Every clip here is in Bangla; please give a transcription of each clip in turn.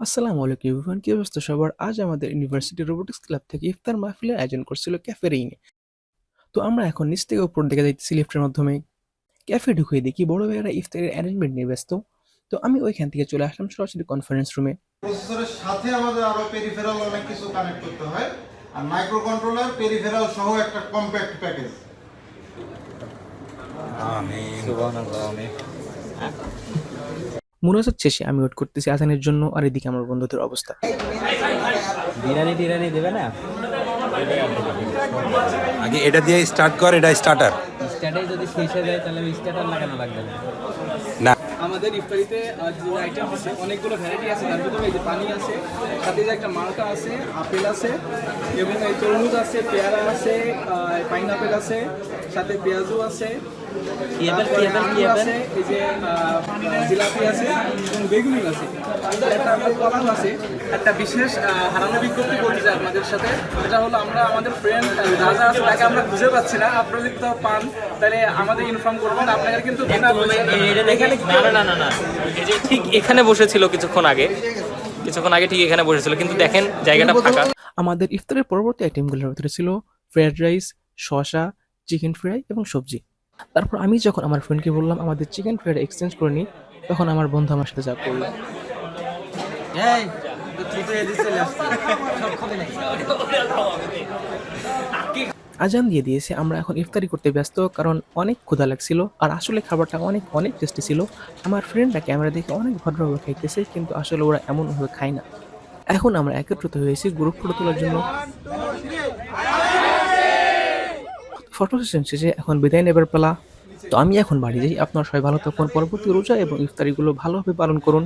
আসসালামু আলাইকুম এভরিওয়ান কি অবস্থা সবার? আজ আমাদের ইউনিভার্সিটি রোবোটিক্স ক্লাব থেকে ইফতার মাহফিলের আয়োজন করছিল ক্যাফেরিনে তো আমরা এখন নিচ থেকে উপর দিকে যাইতেছি লিফটের মাধ্যমে। ক্যাফে ঢুকিয়ে দেখি বড় ভাইয়েরা ইফতারের অ্যারেঞ্জমেন্ট নিয়ে ব্যস্ত। তো আমি ওইখান থেকে চলে আসলাম সরাসরি কনফারেন্স রুমে প্রসেসরের সাথে আমাদের আরও পেরিফেরাল অনেক কিছু কানেক্ট করতে হয়। আর মাইক্রো কন্ট্রোলার পেরিফেরাল সহ একটা কম্প্যাক্ট প্যাকেজ মুনাজাত শেষে আমি ওয়েট করতেছি আসানের জন্য আর এদিকে আমার বন্ধুদের অবস্থা। বিরিয়ানি টিরানি দেবে না? আগে এটা দিয়ে স্টার্ট কর এটা স্টার্টার স্ট্যাটাই যদি শেষ হয়ে যায় তাহলে স্টার্টার লাগানো লাগবে না। না। আমাদের ইফতারিতে আজ যে আইটেম আছে অনেকগুলো ভ্যারাইটি আছে। তার ভিতরে এই যে পানি আছে সাথে যে একটা মালটা আছে আপেল আছে এবং এই তরমুজ আছে পেয়ারা আছে পাইনাপেল আছে সাথে পেঁয়াজু আছে এই যে জিলাপি এবং বেগুনি একটা আমার কলাম আছে। একটা বিশেষ আহ, হারানো বিজ্ঞপ্তি করতে চাই আপনাদের সাথে। এটা হলো আমরা আমাদের ফ্রেন্ড রাজা আছে তাকে আমরা খুঁজে পাচ্ছি না। আপনারা যদি তাও পান তাহলে আমাদের ইনফর্ম করবেন। আপনাদের কিন্তু বিনা পয়সায়- এখানে না না না না এই যে ঠিক এখানে বসেছিল কিছুক্ষণ আগে। কিছুক্ষণ আগে ঠিক এখানে বসেছিল। কিন্তু দেখেন জায়গাটা ফাঁকা। আমাদের ইফতারের পরবর্তী আইটেমগুলোর ভিতরে ছিল ফ্রাইড রাইস শসা চিকেন ফ্রাই এবং সবজি। তারপর আমি যখন আমার ফ্রেন্ডকে বললাম আমাদের চিকেন ফ্রাইড এক্সচেঞ্জ করে নিই তখন আমার বন্ধু আমার সাথে যা করল। আজান দিয়ে দিয়েছে আমরা এখন ইফতারি করতে ব্যস্ত কারণ অনেক ক্ষুধা লাগছিল আর আসলে খাবারটা অনেক অনেক টেস্টি ছিল। আমার ফ্রেন্ডরা ক্যামেরা দেখে অনেক ভদ্রভাবে খাইতেছে কিন্তু আসলে ওরা এমনভাবে খায় না। এখন আমরা একত্রিত হয়েছি গ্রুপ ফটো তোলার জন্য। ফটো সেশন শেষে এখন বিদায় নেবার পালা। তো আমি এখন বাড়ি যাই। আপনার সবাই ভালো থাকুন, পরবর্তী রোজা এবং ইফতারিগুলো ভালোভাবে পালন করুন।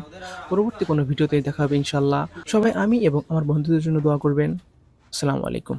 পরবর্তী কোনো ভিডিওতে দেখা হবে ইনশাল্লাহ সবাই আমি এবং আমার বন্ধুদের জন্য দোয়া করবেন। আসসালামু আলাইকুম।